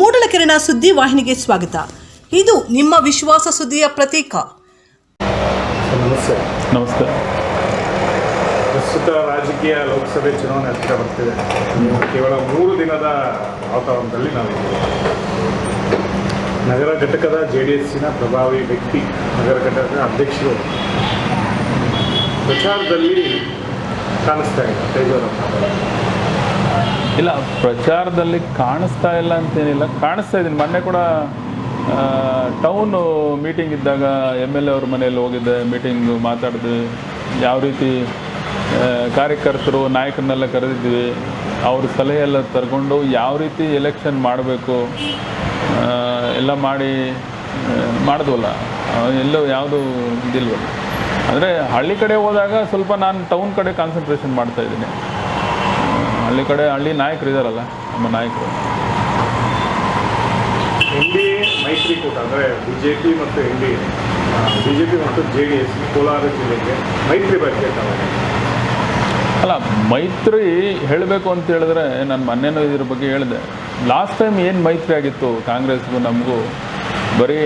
ಮೂಡಲಕೆರೆನ ಸುದ್ದಿ ವಾಹಿನಿಗೆ ಸ್ವಾಗತ. ಇದು ನಿಮ್ಮ ವಿಶ್ವಾಸ ಸುದ್ದಿಯ ಪ್ರತೀಕ. ನಮಸ್ತೆ. ನಮಸ್ತೆ. ಪ್ರಸ್ತುತ ರಾಜಕೀಯ ಲೋಕಸಭೆ ಚುನಾವಣೆ ಹತ್ತಿರ ಬರ್ತಿದೆ. ಕೇವಲ ಮೂರು ದಿನದ ವಾತಾವರಣದಲ್ಲಿ ನಾವು ನಗರ ಘಟಕದ ಜೆ ಡಿ ಎಸ್ಸಿನ ಪ್ರಭಾವಿ ವ್ಯಕ್ತಿ ನಗರ ಘಟಕದ ಅಧ್ಯಕ್ಷರು ಪ್ರಚಾರದಲ್ಲಿ ಕಾಣಿಸ್ತಾ ಇದೆ ತೇಜವರಪ್ಪ ಇಲ್ಲ, ಪ್ರಚಾರದಲ್ಲಿ ಕಾಣಿಸ್ತಾ ಇಲ್ಲ ಅಂತೇನಿಲ್ಲ. ಕಾಣಿಸ್ತಾ ಇದ್ದೀನಿ. ಮೊನ್ನೆ ಕೂಡ ಟೌನ್ ಮೀಟಿಂಗ್ ಇದ್ದಾಗ ಎಂ ಎಲ್ ಎ ಅವ್ರ ಮನೆಯಲ್ಲಿ ಹೋಗಿದ್ದೆ ಮೀಟಿಂಗ್ ಮಾತಾಡಿದ್ವಿ ಯಾವ ರೀತಿ ಕಾರ್ಯಕರ್ತರು, ನಾಯಕರನ್ನೆಲ್ಲ ಕರೆದಿದ್ವಿ ಅವ್ರ ಸಲಹೆ ಎಲ್ಲ ತಗೊಂಡು ಯಾವ ರೀತಿ ಎಲೆಕ್ಷನ್ ಮಾಡಬೇಕು ಎಲ್ಲ ಮಾಡಿ ಮಾಡಿದ್ವಲ್ಲ. ಎಲ್ಲೂ ಯಾವುದು ಇದಿಲ್ವಲ್ಲ. ಅಂದರೆ ಹಳ್ಳಿ ಕಡೆ ಹೋದಾಗ ಸ್ವಲ್ಪ ನಾನು ಟೌನ್ ಕಡೆ ಕಾನ್ಸಂಟ್ರೇಷನ್ ಮಾಡ್ತಾ ಇದ್ದೀನಿ. ಹಳ್ಳಿ ಕಡೆ ಹಳ್ಳಿ ನಾಯಕರು ಇದ್ದಾರಲ್ಲ ನಮ್ಮ ನಾಯಕರು. ಎನ್ ಡಿ ಎ ಮೈತ್ರಿಕೂಟ ಅಂದರೆ ಬಿ ಜೆ ಪಿ ಮತ್ತು N D A. B J P ಮತ್ತು ಜೆ ಡಿ ಎಸ್ ಕೋಲಾರ ಜಿಲ್ಲೆಗೆ ಮೈತ್ರಿ ಬಗ್ಗೆ ಅಲ್ಲ ಮೈತ್ರಿ ಹೇಳಬೇಕು ಅಂತ ಹೇಳಿದ್ರೆ ನಾನು ಮೊನ್ನೆನೂ ಇದ್ರ ಬಗ್ಗೆ ಹೇಳಿದೆ. ಲಾಸ್ಟ್ ಟೈಮ್ ಏನು ಮೈತ್ರಿ ಆಗಿತ್ತು ಕಾಂಗ್ರೆಸ್ಗೂ ನಮಗೂ ಬರೀ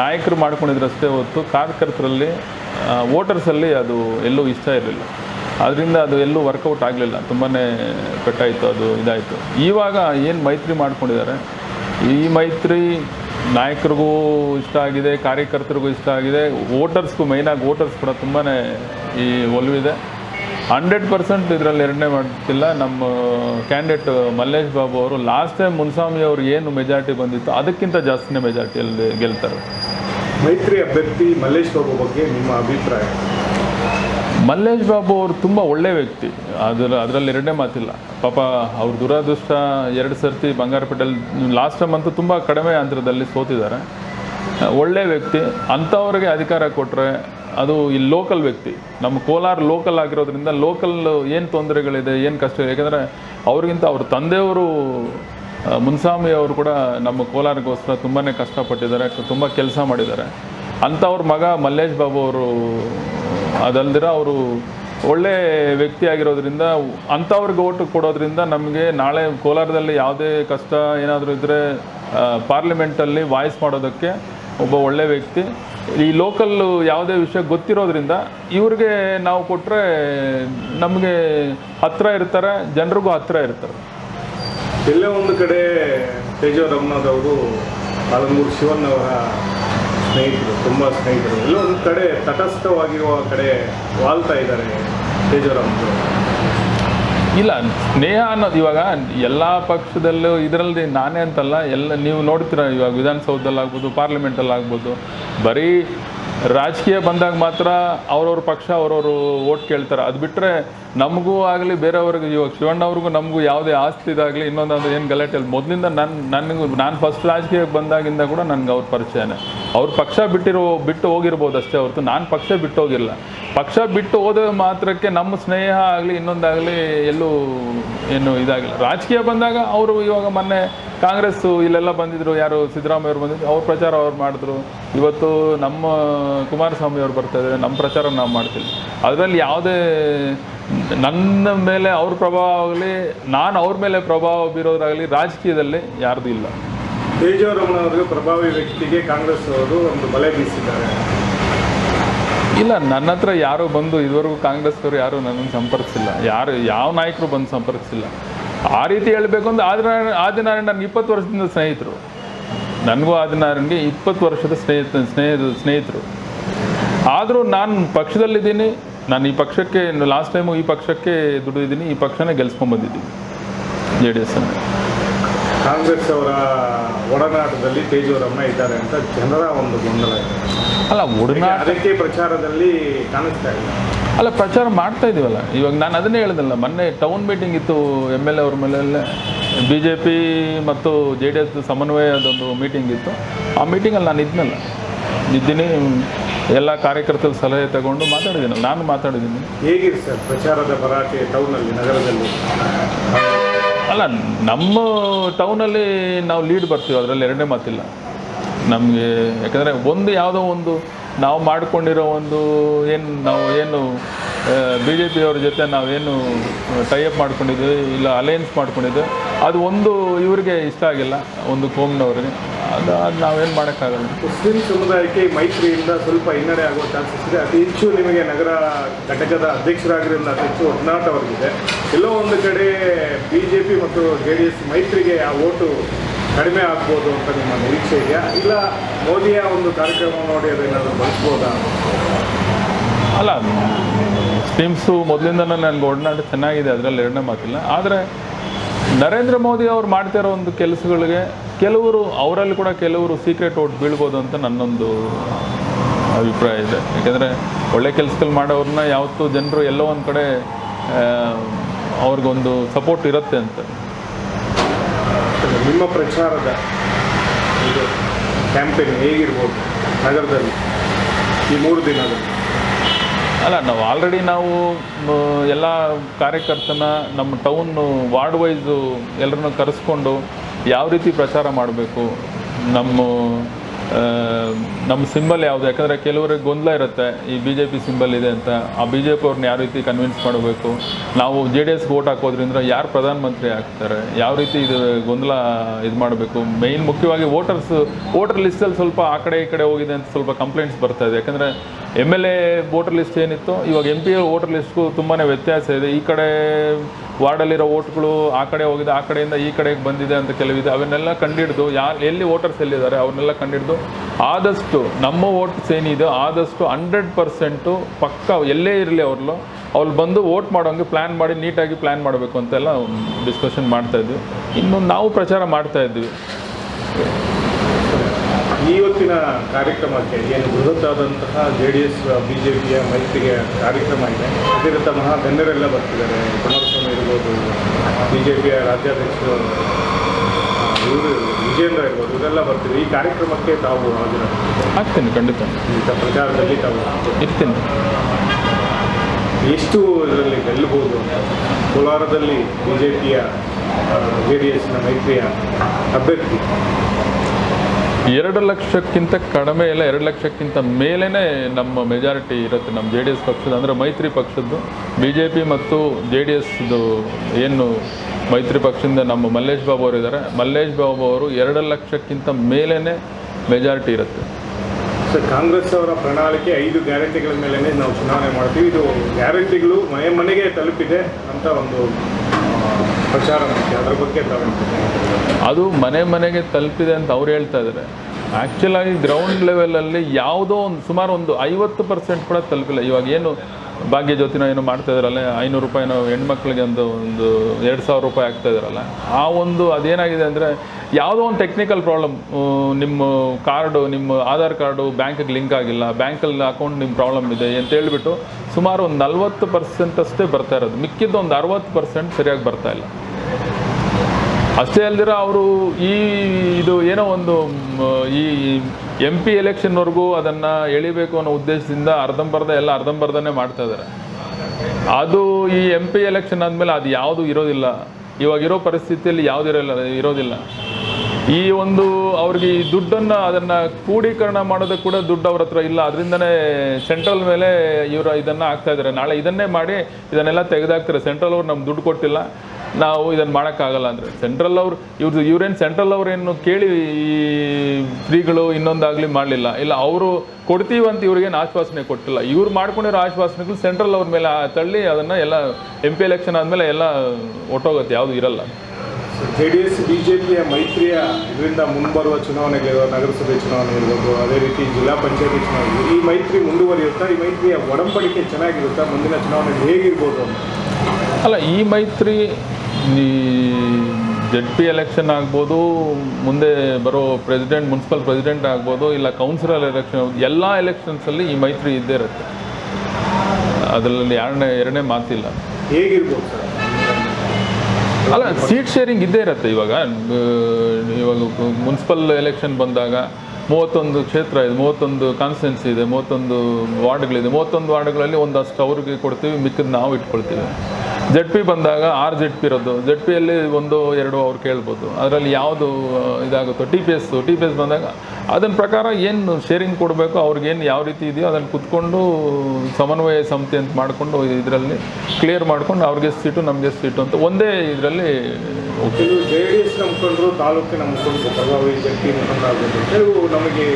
ನಾಯಕರು ಮಾಡ್ಕೊಂಡಿದ್ರಷ್ಟೇ ಹೊತ್ತು ಕಾರ್ಯಕರ್ತರಲ್ಲಿ ವೋಟರ್ಸಲ್ಲಿ ಅದು ಎಲ್ಲೂ ಇಷ್ಟ ಇರಲಿಲ್ಲ. ಅದರಿಂದ ಅದು ಎಲ್ಲೂ ವರ್ಕೌಟ್ ಆಗಲಿಲ್ಲ. ತುಂಬಾ ಪೆಟ್ಟಾಯಿತು, ಅದು ಇದಾಯಿತು. ಇವಾಗ ಏನು ಮೈತ್ರಿ ಮಾಡ್ಕೊಂಡಿದ್ದಾರೆ? ಈ ಮೈತ್ರಿ ನಾಯಕರಿಗೂ ಇಷ್ಟ ಆಗಿದೆ, ಕಾರ್ಯಕರ್ತರಿಗೂ ಇಷ್ಟ ಆಗಿದೆ. ವೋಟರ್ಸ್ಗೂ ಮೈನಾಗಿ ವೋಟರ್ಸ್ ಕೂಡ ತುಂಬಾ ಈ ಒಲವಿದೆ. ಹಂಡ್ರೆಡ್ ಪರ್ಸೆಂಟ್ ಇದರಲ್ಲಿ ಎರಡನೇ ಮಾಡ್ತಿಲ್ಲ. ನಮ್ಮ ಕ್ಯಾಂಡಿಡೇಟ್ ಮಲ್ಲೇಶ್ ಬಾಬು ಅವರು ಲಾಸ್ಟ್ ಟೈಮ್ ಮುನ್ಸ್ವಾಮಿ ಅವರು ಏನು ಮೆಜಾರಿಟಿ ಬಂದಿತ್ತು, ಅದಕ್ಕಿಂತ ಜಾಸ್ತಿನೇ ಮೆಜಾರಿಟಿಯಲ್ಲಿ ಗೆಲ್ತಾರೆ. ಮೈತ್ರಿ ಅಭ್ಯರ್ಥಿ ಮಲ್ಲೇಶ್ ಬಾಬು ಬಗ್ಗೆ ನಿಮ್ಮ ಅಭಿಪ್ರಾಯ? ಮಲ್ಲೇಶ್ ಬಾಬು ಅವರು ತುಂಬ ಒಳ್ಳೆ ವ್ಯಕ್ತಿ. ಅದರ, ಅದರಲ್ಲಿ ಎರಡನೇ ಮಾತಿಲ್ಲ. ಪಾಪ ಅವ್ರ ದುರಾದೃಷ್ಟ ಎರಡು ಸರ್ತಿ ಬಂಗಾರಪೇಟೆಯಲ್ಲಿ ಲಾಸ್ಟ್ ಟೈಮ್ ಅಂತೂ ತುಂಬ ಕಡಿಮೆ ಅಂತರದಲ್ಲಿ ಸೋತಿದ್ದಾರೆ. ಒಳ್ಳೆ ವ್ಯಕ್ತಿ, ಅಂಥವ್ರಿಗೆ ಅಧಿಕಾರ ಕೊಟ್ಟರೆ ಅದು ಈ ಲೋಕಲ್ ವ್ಯಕ್ತಿ. ನಮ್ಮ ಕೋಲಾರ ಲೋಕಲ್ ಆಗಿರೋದ್ರಿಂದ ಲೋಕಲ್ ಏನು ತೊಂದರೆಗಳಿದೆ, ಏನು ಕಷ್ಟ ಇದೆ ಯಾಕಂದರೆ ಅವ್ರಿಗಿಂತ ಅವ್ರ ತಂದೆಯವರು ಮುನ್ಸಾಮಿ ಅವರು ಕೂಡ ನಮ್ಮ ಕೋಲಾರಗೋಸ್ಕರ ತುಂಬಾ ಕಷ್ಟಪಟ್ಟಿದ್ದಾರೆ, ತುಂಬ ಕೆಲಸ ಮಾಡಿದ್ದಾರೆ. ಅಂಥವ್ರ ಮಗ ಮಲ್ಲೇಶ್ ಬಾಬು ಅವರು ಅದಲ್ದಿರ ಅವರು ಒಳ್ಳೆ ವ್ಯಕ್ತಿ ಆಗಿರೋದ್ರಿಂದ, ಅಂಥವ್ರಿಗೆ ಓಟು ಕೊಡೋದ್ರಿಂದ ನಮಗೆ ನಾಳೆ ಕೋಲಾರದಲ್ಲಿ ಯಾವುದೇ ಕಷ್ಟ ಏನಾದರೂ ಇದ್ದರೆ ಪಾರ್ಲಿಮೆಂಟಲ್ಲಿ ವಾಯ್ಸ್ ಮಾಡೋದಕ್ಕೆ ಒಬ್ಬ ಒಳ್ಳೆ ವ್ಯಕ್ತಿ. ಈ ಲೋಕಲ್ಲು ಯಾವುದೇ ವಿಷಯ ಗೊತ್ತಿರೋದ್ರಿಂದ ಇವ್ರಿಗೆ ನಾವು ಕೊಟ್ಟರೆ ನಮಗೆ ಹತ್ತಿರ ಇರ್ತಾರೆ, ಜನರಿಗೂ ಹತ್ತಿರ ಇರ್ತಾರೆ. ಎಲ್ಲೇ ಒಂದು ಕಡೆ ತೇಜೋ ರಮಣದವರು ಆಲಂಗೂರು ಶಿವನ್ ಅವರ ಸ್ನೇಹಿತರು, ತುಂಬ ಸ್ನೇಹಿತರು. ಎಲ್ಲೋ ಒಂದು ಕಡೆ ತಟಸ್ಥವಾಗಿರುವ ಕಡೆ ವಾಲ್ತಾ ಇದ್ದಾರೆ ತೇಜೋ ರಮಣದವರು ಇಲ್ಲ, ಸ್ನೇಹ ಅನ್ನೋದು ಇವಾಗ ಎಲ್ಲ ಪಕ್ಷದಲ್ಲೂ ಇದರಲ್ಲಿ ನಾನೇ ಅಂತಲ್ಲ, ಎಲ್ಲ ನೀವು ನೋಡ್ತೀರ ಇವಾಗ ವಿಧಾನಸೌಧದಲ್ಲಾಗ್ಬೋದು, ಪಾರ್ಲಿಮೆಂಟಲ್ಲಾಗ್ಬೋದು, ಬರೀ ರಾಜಕೀಯ ಬಂದಾಗ ಮಾತ್ರ ಅವ್ರವ್ರ ಪಕ್ಷ ಅವ್ರವರು ಓಟ್ ಕೇಳ್ತಾರೆ. ಅದು ಬಿಟ್ಟರೆ ನಮಗೂ ಆಗಲಿ, ಬೇರೆಯವ್ರಿಗೆ, ಇವಾಗ ಶಿವಣ್ಣವ್ರಿಗೂ ನಮಗೂ ಯಾವುದೇ ಆಸ್ತಿ ಇದಾಗಲಿ ಇನ್ನೊಂದು ಏನು ಗಲಾಟೆ ಇಲ್ಲ. ಮೊದಲಿಂದ ನನ್ನ ನನಗೂ ನಾನು ಫಸ್ಟ್ ರಾಜಕೀಯಕ್ಕೆ ಬಂದಾಗಿಂದ ಕೂಡ ನನಗೆ ಅವ್ರ ಪರಿಚಯನೇ. ಅವ್ರ ಪಕ್ಷ ಬಿಟ್ಟಿರೋ, ಬಿಟ್ಟು ಹೋಗಿರ್ಬೋದು ಅಷ್ಟೇ ಹೊರತು, ನಾನು ಪಕ್ಷ ಬಿಟ್ಟು ಹೋಗಿಲ್ಲ. ಪಕ್ಷ ಬಿಟ್ಟು ಹೋದ ಮಾತ್ರಕ್ಕೆ ನಮ್ಮ ಸ್ನೇಹ ಆಗಲಿ, ಇನ್ನೊಂದಾಗಲಿ ಎಲ್ಲೂ ಏನು ಇದಾಗಿಲ್ಲ. ರಾಜಕೀಯ ಬಂದಾಗ ಅವರು ಇವಾಗ ಮೊನ್ನೆ ಕಾಂಗ್ರೆಸ್ಸು ಇಲ್ಲೆಲ್ಲ ಬಂದಿದ್ದರು ಯಾರು ಸಿದ್ದರಾಮಯ್ಯ ಅವರು ಬಂದಿದ್ರು, ಅವ್ರ ಪ್ರಚಾರ ಅವ್ರು ಮಾಡಿದ್ರು. ಇವತ್ತು ನಮ್ಮ ಕುಮಾರಸ್ವಾಮಿ ಅವ್ರು ಬರ್ತಾ ಇದ್ದಾರೆ, ನಮ್ಮ ಪ್ರಚಾರ ನಾವು ಮಾಡ್ತೀವಿ ಅದರಲ್ಲಿ ಯಾವುದೇ ನನ್ನ ಮೇಲೆ ಅವ್ರ ಪ್ರಭಾವ ಆಗಲಿ ನಾನು ಅವ್ರ ಮೇಲೆ ಪ್ರಭಾವ ಬೀರೋದಾಗಲಿ ರಾಜಕೀಯದಲ್ಲಿ ಯಾರ್ದು ಇಲ್ಲ. ತೇಜೋ ಪ್ರಭಾವಿ ವ್ಯಕ್ತಿಗೆ ಕಾಂಗ್ರೆಸ್ ಅವರು ಒಂದು ಬಲೆ ಬೀಸಿದ್ದಾರೆ. ಇಲ್ಲ ನನ್ನ ಹತ್ರ ಯಾರು ಬಂದು ಇದುವರೆಗೂ ಕಾಂಗ್ರೆಸ್ನವರು ಯಾರು ನನ್ನನ್ನು ಸಂಪರ್ಕಿಸಿಲ್ಲ. ಯಾರು ಯಾವ ನಾಯಕರು ಬಂದು ಸಂಪರ್ಕಿಸಿಲ್ಲ. ಆ ರೀತಿ ಹೇಳಬೇಕು ಅಂದ್ರೆ ಆದಿನಾರಾಯಣ ಆದಿನಾರಾಯಣ ನನಗೆ ಇಪ್ಪತ್ತು ವರ್ಷದಿಂದ ಸ್ನೇಹಿತರು. ನನಗೂ ಆದಿನಾರಾಯಣಗೆ ಇಪ್ಪತ್ತು ವರ್ಷದ ಸ್ನೇಹಿತ ಸ್ನೇಹ ಸ್ನೇಹಿತರು. ಆದರೂ ನಾನು ಪಕ್ಷದಲ್ಲಿದ್ದೀನಿ ನಾನು ಈ ಪಕ್ಷಕ್ಕೆ ಲಾಸ್ಟ್ ಟೈಮು ಈ ಪಕ್ಷಕ್ಕೆ ದುಡಿದಿದ್ದೀನಿ ಈ ಪಕ್ಷನೇ ಗೆಲ್ಸ್ಕೊಂಡ್ಬಂದಿದ್ದೀನಿ ಜೆ ಡಿ ಎಸ್ ಅನ್ನು. ಕಾಂಗ್ರೆಸ್ ಅವರ ಒಡನಾಟದಲ್ಲಿ ತೇಜೂರಮ್ಮ ಇದ್ದಾರೆ ಅಂತ ಜನರ ಒಂದು ಗೊಂದಲ ಅಲ್ಲ ಒಡನಾಟ ಅದಕ್ಕೆ ಪ್ರಚಾರದಲ್ಲಿ ಕಾಣಿಸ್ತಾ ಇಲ್ಲ. ಅಲ್ಲ ಪ್ರಚಾರ ಮಾಡ್ತಾ ಇದೀವಲ್ಲ? ಇವಾಗ ನಾನು ಅದನ್ನೇ ಹೇಳಿದಲ್ಲ ಮೊನ್ನೆ ಟೌನ್ ಮೀಟಿಂಗ್ ಇತ್ತು ಎಂ ಎಲ್ ಎ ಅವ್ರ ಮೇಲೆ ಬಿ ಜೆ ಪಿ ಮತ್ತು ಜೆ ಡಿ ಎಸ್ ಸಮನ್ವಯದೊಂದು ಮೀಟಿಂಗ್ ಇತ್ತು. ಆ ಮೀಟಿಂಗಲ್ಲಿ ನಾನು ಇದ್ನಲ್ಲ. ಇದ್ದೀನಿ ಎಲ್ಲ ಕಾರ್ಯಕರ್ತರ ಸಲಹೆ ತಗೊಂಡು ಮಾತಾಡಿದ್ದೀನಿ. ನಾನು ಮಾತಾಡಿದ್ದೀನಿ. ಹೇಗಿದೆ ಸರ್ ಪ್ರಚಾರದ ಭರಾಟೆ ಟೌನಲ್ಲಿ ನಗರದಲ್ಲಿ? ಅಲ್ಲ ನಮ್ಮ ಟೌನಲ್ಲಿ ನಾವು ಲೀಡ್ ಬರ್ತೀವಿ ಅದರಲ್ಲಿ ಎರಡನೇ ಮಾತಿಲ್ಲ. ನಮಗೆ ಯಾಕಂದರೆ ಒಂದು ಯಾವುದೋ ಒಂದು ನಾವು ಮಾಡಿಕೊಂಡಿರೋ ಒಂದು ಏನು ನಾವು ಏನು ಬಿ ಜೆ ಪಿಯವ್ರ ಜೊತೆ ನಾವೇನು ಟೈಅಪ್ ಮಾಡ್ಕೊಂಡಿದ್ದೀವಿ ಇಲ್ಲ ಅಲಯನ್ಸ್ ಮಾಡ್ಕೊಂಡಿದ್ವಿ. ಅದು ಒಂದು ಇವರಿಗೆ ಇಷ್ಟ ಆಗಿಲ್ಲ ಒಂದು ಕೋಮ್ನವ್ರಿಗೆ. ಅದು ಅದು ನಾವೇನು ಮಾಡೋಕ್ಕಾಗಲ್ಲ. ಮುಸ್ಲಿಂ ಸಮುದಾಯಕ್ಕೆ ಮೈತ್ರಿಯಿಂದ ಸ್ವಲ್ಪ ಹಿನ್ನಡೆ ಆಗುವ ಚಾನ್ಸಸ್ ಇದೆ. ಅತಿ ಹೆಚ್ಚು ನಿಮಗೆ ನಗರ ಘಟಕದ ಅಧ್ಯಕ್ಷರಾಗಿರೋದ್ರಿಂದ ಅತಿ ಹೆಚ್ಚು ಒಡನಾಟವಾಗಿದೆ ಎಲ್ಲೋ ಒಂದು ಕಡೆ ಬಿ ಜೆ ಪಿ ಮತ್ತು ಜೆ ಡಿ ಎಸ್ ಮೈತ್ರಿಗೆ ಆ ಓಟು ಕಡಿಮೆ ಆಗ್ಬೋದು ಅಂತ ನಿಮ್ಮ ನಿರೀಕ್ಷೆ ಇದೆಯಾ? ಇಲ್ಲ ಮೋದಿಯ ಒಂದು ಕಾರ್ಯಕ್ರಮ ನೋಡಿ ಅದೇನಾದರೂ ಬಳಸ್ಬೋದಾ? ಅಲ್ಲ ಮುಸ್ಲಿಮ್ಸು ಮೊದಲಿಂದನೂ ನನಗೆ ಒಡನಾಟ ಚೆನ್ನಾಗಿದೆ, ಅದರಲ್ಲಿ ಎರಡನೇ ಮಾತಿಲ್ಲ. ಆದರೆ ನರೇಂದ್ರ ಮೋದಿ ಅವ್ರು ಮಾಡ್ತಿರೋ ಒಂದು ಕೆಲಸಗಳಿಗೆ ಕೆಲವರು, ಅವರಲ್ಲಿ ಕೂಡ ಕೆಲವರು ಸೀಕ್ರೆಟ್ ಓಟ್ ಬೀಳ್ಬೋದು ಅಂತ ನನ್ನೊಂದು ಅಭಿಪ್ರಾಯ ಇದೆ. ಯಾಕೆಂದರೆ ಒಳ್ಳೆ ಕೆಲಸಗಳು ಮಾಡೋರನ್ನ ಯಾವತ್ತೂ ಜನರು ಎಲ್ಲೋ ಒಂದು ಕಡೆ ಅವ್ರಿಗೊಂದು ಸಪೋರ್ಟ್ ಇರುತ್ತೆ ಅಂತ. ನಿಮ್ಮ ಪ್ರಚಾರದ ಕ್ಯಾಂಪೇನ್ ಹೇಗಿರ್ಬೋದು ನಗರದಲ್ಲಿ ಈ ಮೂರು ದಿನದಲ್ಲಿ? ಅಲ್ಲ, ನಾವು ಆಲ್ರೆಡಿ ನಾವು ಎಲ್ಲ ಕಾರ್ಯಕರ್ತನ ನಮ್ಮ ಟೌನ್ ವಾರ್ಡ್ ವೈಸು ಎಲ್ಲರನ್ನು ಕರೆಸ್ಕೊಂಡು ಯಾವ ರೀತಿ ಪ್ರಚಾರ ಮಾಡಬೇಕು, ನಮ್ಮ ನಮ್ಮ ಸಿಂಬಲ್ ಯಾವುದು? ಯಾಕಂದರೆ ಕೆಲವರಿಗೆ ಗೊಂದಲ ಇರುತ್ತೆ, ಈ ಬಿ ಜೆ ಪಿ ಸಿಂಬಲ್ ಇದೆ ಅಂತ. ಆ ಬಿ ಜೆ ಪಿ ಅವ್ರನ್ನ ಯಾವ ರೀತಿ ಕನ್ವಿನ್ಸ್ ಮಾಡಬೇಕು? ನಾವು ಜೆ ಡಿ ಎಸ್ಗೆ ವೋಟ್ ಹಾಕೋದ್ರಿಂದ ಯಾರು ಪ್ರಧಾನಮಂತ್ರಿ ಆಗ್ತಾರೆ? ಯಾವ ರೀತಿ ಇದು ಗೊಂದಲ ಇದು ಮಾಡಬೇಕು? ಮೇಯ್ನ್ ಮುಖ್ಯವಾಗಿ ವೋಟರ್ಸ್ ವೋಟರ್ ಲಿಸ್ಟಲ್ಲಿ ಸ್ವಲ್ಪ ಆ ಕಡೆ ಈ ಕಡೆ ಹೋಗಿದೆ ಅಂತ ಸ್ವಲ್ಪ ಕಂಪ್ಲೇಂಟ್ಸ್ ಬರ್ತಾಯಿದೆ ಯಾಕಂದರೆ M L A voter list ಏನಿತ್ತು? ಇವಾಗ ಎಂ ಪಿ ವೋಟರ್ ಲಿಸ್ಟ್ಗೂ ತುಂಬಾ ವ್ಯತ್ಯಾಸ ಇದೆ. ಈ ಕಡೆ ವಾರ್ಡಲ್ಲಿರೋ ವೋಟ್ಗಳು ಆ ಕಡೆ ಹೋಗಿದೆ, ಆ ಕಡೆಯಿಂದ ಈ ಕಡೆಗೆ ಬಂದಿದೆ ಅಂತ ಕೆಲವಿದೆ ಅವನ್ನೆಲ್ಲ ಕಂಡಿಡ್ದು ಯಾ ಎಲ್ಲಿ ವೋಟರ್ಸ್ ಎಲ್ಲಿದ್ದಾರೆ ಅವನ್ನೆಲ್ಲ ಕಂಡಿಡ್ದು. ಆದಷ್ಟು ನಮ್ಮ ವೋಟ್ಸ್ ಏನಿದೆ, ಆದಷ್ಟು ಹಂಡ್ರೆಡ್ ಪರ್ಸೆಂಟು ಪಕ್ಕ ಎಲ್ಲೇ ಇರಲಿ ಅವ್ರಲ್ಲೂ, ಅವ್ರು ಬಂದು ವೋಟ್ ಮಾಡೋಂಗೆ ಪ್ಲ್ಯಾನ್ ಮಾಡಿ, ನೀಟಾಗಿ ಪ್ಲ್ಯಾನ್ ಮಾಡಬೇಕು ಅಂತೆಲ್ಲ ಡಿಸ್ಕಷನ್ ಮಾಡ್ತಾಯಿದ್ವಿ ಇನ್ನು ನಾವು ಪ್ರಚಾರ ಮಾಡ್ತಾ ಇದ್ವಿ. ಇವತ್ತಿನ ಕಾರ್ಯಕ್ರಮಕ್ಕೆ ಏನು ಬೃಹತ್ತಾದಂತಹ J D S B J ಪಿಯ ಮೈತ್ರಿಗೆ ಕಾರ್ಯಕ್ರಮ ಇದೆ. ಅತಿರಥ ಮಹಾ ಗಣ್ಯರೆಲ್ಲ ಬರ್ತಿದ್ದಾರೆ. ಕುಮಾರಸ್ವಾಮಿ ಇರ್ಬೋದು ಬಿ ಜೆ ಪಿಯ ರಾಜ್ಯಾಧ್ಯಕ್ಷರು ಇವರು ವಿಜೇಂದ್ರ ಇರ್ಬೋದು ಇವರೆಲ್ಲ ಬರ್ತಿದೆ ಈ ಕಾರ್ಯಕ್ರಮಕ್ಕೆ ತಾವು ಹಾಜರಾಗ್ತೀವಿ ಆಗ್ತೇನೆ ಖಂಡಿತ. ಈಗ ಪ್ರಚಾರದಲ್ಲಿ ತಾವು ಇರ್ತೇನೆ. ಎಷ್ಟು ಇದರಲ್ಲಿ ಗೆಲ್ಲಬಹುದು ಅಂತ. ಕೋಲಾರದಲ್ಲಿ ಬಿ ಜೆ ಪಿಯ ಜೆ ಡಿ ಎಸ್ನ ಮೈತ್ರಿಯ ಅಭ್ಯರ್ಥಿ. ಎರಡು ಲಕ್ಷಕ್ಕಿಂತ ಕಡಿಮೆ ಇಲ್ಲ, ಎರಡು ಲಕ್ಷಕ್ಕಿಂತ ಮೇಲೇ ನಮ್ಮ ಮೆಜಾರಿಟಿ ಇರುತ್ತೆ, ನಮ್ಮ ಜೆ ಡಿ ಎಸ್ ಪಕ್ಷದ, ಅಂದರೆ ಮೈತ್ರಿ ಪಕ್ಷದ್ದು. ಬಿ ಜೆ ಪಿ ಮತ್ತು ಜೆ ಡಿ ಎಸ್ದು ಏನು ಮೈತ್ರಿ ಪಕ್ಷದಿಂದ ನಮ್ಮ ಮಲ್ಲೇಶ್ ಬಾಬು ಅವರು ಇದ್ದಾರೆ. ಮಲ್ಲೇಶ್ ಬಾಬು ಅವರು ಎರಡು ಲಕ್ಷಕ್ಕಿಂತ ಮೇಲೇ ಮೆಜಾರಿಟಿ ಇರುತ್ತೆ. ಸರ್, ಕಾಂಗ್ರೆಸ್ ಅವರ ಪ್ರಣಾಳಿಕೆ ಐದು ಗ್ಯಾರಂಟಿಗಳ ಮೇಲೆ ನಾವು ಚುನಾವಣೆ ಮಾಡ್ತೀವಿ. ಇದು ಗ್ಯಾರಂಟಿಗಳು ಮನೆ ಮನೆಗೆ ತಲುಪಿದೆ ಅಂತ ಒಂದು ಪ್ರಚಾರ ಅದರ ಬಗ್ಗೆ ಅದು ಮನೆ ಮನೆಗೆ ತಲುಪಿದೆ ಅಂತ ಅವ್ರು ಹೇಳ್ತಾ ಇದ್ದಾರೆ. ಆ್ಯಕ್ಚುಲಾಗಿ ಗ್ರೌಂಡ್ ಲೆವೆಲಲ್ಲಿ ಯಾವುದೋ ಒಂದು ಸುಮಾರು ಒಂದು ಐವತ್ತು ಪರ್ಸೆಂಟ್ ಕೂಡ ತಲುಪಿಲ್ಲ. ಇವಾಗ ಏನು ಭಾಗ್ಯ ಜ್ಯೋತಿನ ಏನೋ ಮಾಡ್ತಾ ಇದ್ದಾರಲ್ಲ ಐನೂರು ರೂಪಾಯಿನೋ ಹೆಣ್ಮಕ್ಳಿಗೆ ಒಂದು ಒಂದು ಎರಡು ಸಾವಿರ ರೂಪಾಯಿ ಆಗ್ತಾ ಇದ್ದಾರಲ್ಲ ಆ ಒಂದು ಅದೇನಾಗಿದೆ ಅಂದರೆ ಯಾವುದೋ ಒಂದು ಟೆಕ್ನಿಕಲ್ ಪ್ರಾಬ್ಲಮ್ ನಿಮ್ಮ ಕಾರ್ಡು ನಿಮ್ಮ ಆಧಾರ್ ಕಾರ್ಡು ಬ್ಯಾಂಕಿಗೆ ಲಿಂಕ್ ಆಗಿಲ್ಲ ಬ್ಯಾಂಕಲ್ಲಿ ಅಕೌಂಟ್ ನಿಮ್ಮ ಪ್ರಾಬ್ಲಮ್ ಇದೆ ಅಂತ ಹೇಳಿಬಿಟ್ಟು ಸುಮಾರು ಒಂದು ನಲ್ವತ್ತು ಪರ್ಸೆಂಟ್ ಅಷ್ಟೇ ಬರ್ತಾ ಇರೋದು. ಮಿಕ್ಕಿದ್ದು ಒಂದು ಅರವತ್ತು ಪರ್ಸೆಂಟ್ ಸರಿಯಾಗಿ ಬರ್ತಾ ಇಲ್ಲ. ಅಷ್ಟೇ ಅಲ್ದಿರ ಅವರು ಈ ಇದು ಏನೋ ಒಂದು ಈ ಎಂ ಪಿ ಎಲೆಕ್ಷನ್ವರೆಗೂ ಅದನ್ನು ಎಳಿಬೇಕು ಅನ್ನೋ ಉದ್ದೇಶದಿಂದ ಅರ್ಧಂಬರ್ಧ ಎಲ್ಲ ಅರ್ಧಂಬರ್ಧನೇ ಮಾಡ್ತಾ ಇದ್ದಾರೆ ಅದು ಈ ಎಂ ಪಿ ಎಲೆಕ್ಷನ್ ಆದಮೇಲೆ ಅದು ಯಾವುದು ಇರೋದಿಲ್ಲ. ಇವಾಗಿರೋ ಪರಿಸ್ಥಿತಿಯಲ್ಲಿ ಯಾವುದಿರಲ್ಲ ಇರೋದಿಲ್ಲ. ಈ ಒಂದು ಅವ್ರಿಗೆ ಈ ದುಡ್ಡನ್ನು ಅದನ್ನು ಕ್ರೋಢೀಕರಣ ಮಾಡೋದಕ್ಕೆ ಕೂಡ ದುಡ್ಡು ಅವ್ರ ಹತ್ರ ಇಲ್ಲ. ಅದರಿಂದನೇ ಸೆಂಟ್ರಲ್ ಮೇಲೆ ಇವರು ಇದನ್ನು ಹಾಕ್ತಾ ಇದ್ದಾರೆ ನಾಳೆ ಇದನ್ನೇ ಮಾಡಿ ಇದನ್ನೆಲ್ಲ ತೆಗೆದಾಕ್ತಾರೆ. ಸೆಂಟ್ರಲ್ ಅವ್ರು ನಮ್ಗೆ ದುಡ್ಡು ಕೊಟ್ಟಿಲ್ಲ. ನಾವು ಇದನ್ನು ಮಾಡೋಕ್ಕಾಗಲ್ಲ ಅಂದರೆ ಸೆಂಟ್ರಲ್ ಅವ್ರು ಇವ್ರದ್ದು ಇವ್ರೇನು ಸೆಂಟ್ರಲ್ ಅವ್ರೇನು ಕೇಳಿ ಈ ಫ್ರೀಗಳು ಇನ್ನೊಂದಾಗಲಿ ಮಾಡಲಿಲ್ಲ. ಇಲ್ಲ ಅವರು ಕೊಡ್ತೀವಂತ ಇವ್ರಿಗೇನು ಆಶ್ವಾಸನೆ ಕೊಟ್ಟಿಲ್ಲ. ಇವ್ರು ಮಾಡ್ಕೊಂಡಿರೋ ಆಶ್ವಾಸನೆಗಳು ಸೆಂಟ್ರಲ್ ಅವ್ರ ಮೇಲೆ ತಳ್ಳಿ ಅದನ್ನು ಎಲ್ಲ ಎಂ ಪಿ ಎಲೆಕ್ಷನ್ ಆದಮೇಲೆ ಎಲ್ಲ ಒಟ್ಟೋಗುತ್ತೆ ಯಾವುದು ಇರಲ್ಲ. J D S B J ಪಿಯ ಮೈತ್ರಿಯ ಇದರಿಂದ ಮುಂಬರುವ ಚುನಾವಣೆಗೆ ನಗರಸಭೆ ಚುನಾವಣೆ ಇರ್ಬೋದು ಅದೇ ರೀತಿ ಜಿಲ್ಲಾ ಪಂಚಾಯತಿ ಚುನಾವಣೆ. ಈ ಮೈತ್ರಿ ಮುಂದುವರಿಯುತ್ತಾ ಈ ಮೈತ್ರಿಯ ಒಡಂಬಡಿಕೆ ಚೆನ್ನಾಗಿರುತ್ತಾ ಮುಂದಿನ ಚುನಾವಣೆ ಹೇಗಿರ್ಬೋದು ಅಂತ? ಅಲ್ಲ ಈ ಮೈತ್ರಿ ಈ ಜೆಡ್ ಪಿ ಎಲೆಕ್ಷನ್ ಆಗ್ಬೋದು ಮುಂದೆ ಬರೋ ಪ್ರೆಸಿಡೆಂಟ್ ಮುನ್ಸಿಪಲ್ ಪ್ರೆಸಿಡೆಂಟ್ ಆಗ್ಬೋದು ಇಲ್ಲ ಕೌನ್ಸಿಲರ್ ಎಲೆಕ್ಷನ್ ಎಲ್ಲ ಎಲೆಕ್ಷನ್ಸಲ್ಲಿ ಈ ಮೈತ್ರಿ ಇದ್ದೇ ಇರುತ್ತೆ. ಅದರಲ್ಲಿ ಎರಡನೇ ಎರಡನೇ ಮಾತಿಲ್ಲ. ಹೇಗಿರ್ಬೋದು ಅಲ್ಲ ಸೀಟ್ ಶೇರಿಂಗ್ ಇದ್ದೇ ಇರುತ್ತೆ ಇವಾಗ. ಇವಾಗ ಮುನ್ಸಿಪಲ್ ಎಲೆಕ್ಷನ್ ಬಂದಾಗ ಮೂವತ್ತೊಂದು ಕ್ಷೇತ್ರ ಇದೆ ಮೂವತ್ತೊಂದು ಕಾನ್ಸ್ಟಿಟ್ಯೂನ್ಸಿ ಇದೆ ಮೂವತ್ತೊಂದು ವಾರ್ಡ್ಗಳಿದೆ ಮೂವತ್ತೊಂದು ವಾರ್ಡ್ಗಳಲ್ಲಿ ಒಂದಷ್ಟು ಅವ್ರಿಗೆ ಕೊಡ್ತೀವಿ ಮಿಕ್ಕಿದ್ದು ನಾವು ಇಟ್ಕೊಳ್ತೀವಿ. ಜೆಡ್ ಪಿ ಬಂದಾಗ ಆರು ಜೆಡ್ ಪಿ ಇರೋದು. ಜೆಡ್ ಪಿಯಲ್ಲಿ ಒಂದು, ಎರಡು ಅವ್ರು ಕೇಳ್ಬೋದು. ಅದರಲ್ಲಿ ಯಾವುದು ಇದಾಗುತ್ತೋ T P S T P S ಬಂದಾಗ ಅದನ್ನ ಪ್ರಕಾರ ಏನು ಶೇರಿಂಗ್ ಕೊಡಬೇಕು ಅವ್ರಿಗೇನು ಯಾವ ರೀತಿ ಇದೆಯೋ ಅದನ್ನು ಕುತ್ಕೊಂಡು ಸಮನ್ವಯ ಸಮಿತಿ ಅಂತ ಮಾಡಿಕೊಂಡು ಇದರಲ್ಲಿ ಕ್ಲಿಯರ್ ಮಾಡ್ಕೊಂಡು ಅವ್ರಿಗೆ ಸೀಟು ನಮಗೆ ಸೀಟು ಅಂತ ಒಂದೇ ಇದರಲ್ಲಿ ಜೆ ತಾಲೂಕಿನ ಕೆಲವು ನಮಗೆ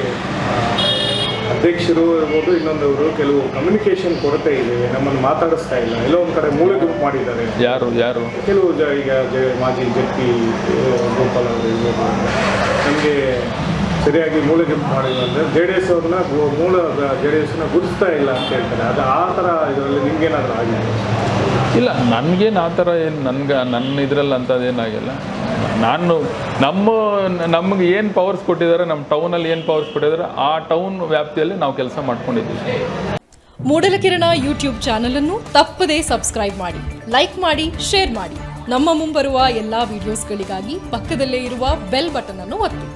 ಅಧ್ಯಕ್ಷರು ಇರ್ಬೋದು ಇನ್ನೊಂದವರು ಕೆಲವು ಕಮ್ಯುನಿಕೇಶನ್ ಕೊರತೆ ಇದೆ ನಮ್ಮನ್ನು ಮಾತಾಡಿಸ್ತಾ ಇಲ್ಲ. ಎಲ್ಲೋ ಒಂದು ಕಡೆ ಮೂಲೆ ಗುಂಪು ಮಾಡಿದ್ದಾರೆ. ಯಾರು ಯಾರು? ಕೆಲವು ಜ ಈಗ ಜ ಮಾಜಿ ಜಟ್ಟಿ ಗೋಪಾಲ್ ಅವರು ಇರ್ಬೋದು. ನಮಗೆ ಸರಿಯಾಗಿ ಮೂಲೆ ಗುಂಪು ಮಾಡಿಲ್ಲ ಅಂದರೆ ಜೆ ಡಿ ಎಸ್ ಅವ್ರನ್ನ ಮೂಲ ಜೆ ಡಿ ಎಸ್ನ ಗುರುತಿಸ್ತಾ ಇಲ್ಲ ಅಂತ ಹೇಳ್ತಾರೆ. ಅದು ಆ ಥರ ಇದರಲ್ಲಿ ನಿಮ್ಗೇನಾದರೂ ಆಗಿದೆ ಇಲ್ಲ ನನಗೇನು ಆ ಥರ ಏನು ನನ್ಗೆ ನನ್ನ ಇದರಲ್ಲಿ ಅಂಥದ್ದೇನಾಗಿಲ್ಲ. ನಾನು ನಮ್ಮ, ನಮಗೆ ಏನು ಪವರ್ಸ್ ಕೊಟ್ಟಿದ್ದಾರೆ ನಮ್ಮ ಟೌನಲ್ಲಿ ಏನು ಪವರ್ಸ್ ಕೊಟ್ಟಿದ್ದಾರೆ, ಆ ಟೌನ್ ವ್ಯಾಪ್ತಿಯಲ್ಲಿ ನಾವು ಕೆಲಸ ಮಾಡ್ಕೊಂಡಿದ್ದೀವಿ. ಮೂಡಲಕಿರಣ ಯೂಟ್ಯೂಬ್ ಚಾನೆಲ್ ಅನ್ನು ತಪ್ಪದೇ ಸಬ್ಸ್ಕ್ರೈಬ್ ಮಾಡಿ ಲೈಕ್ ಮಾಡಿ ಶೇರ್ ಮಾಡಿ. ನಮ್ಮ ಮುಂಬರುವ ಎಲ್ಲಾ ವಿಡಿಯೋಸ್ಗಳಿಗಾಗಿ ಪಕ್ಕದಲ್ಲೇ ಇರುವ ಬೆಲ್ ಬಟನ್ ಅನ್ನು ಒತ್ತಿ.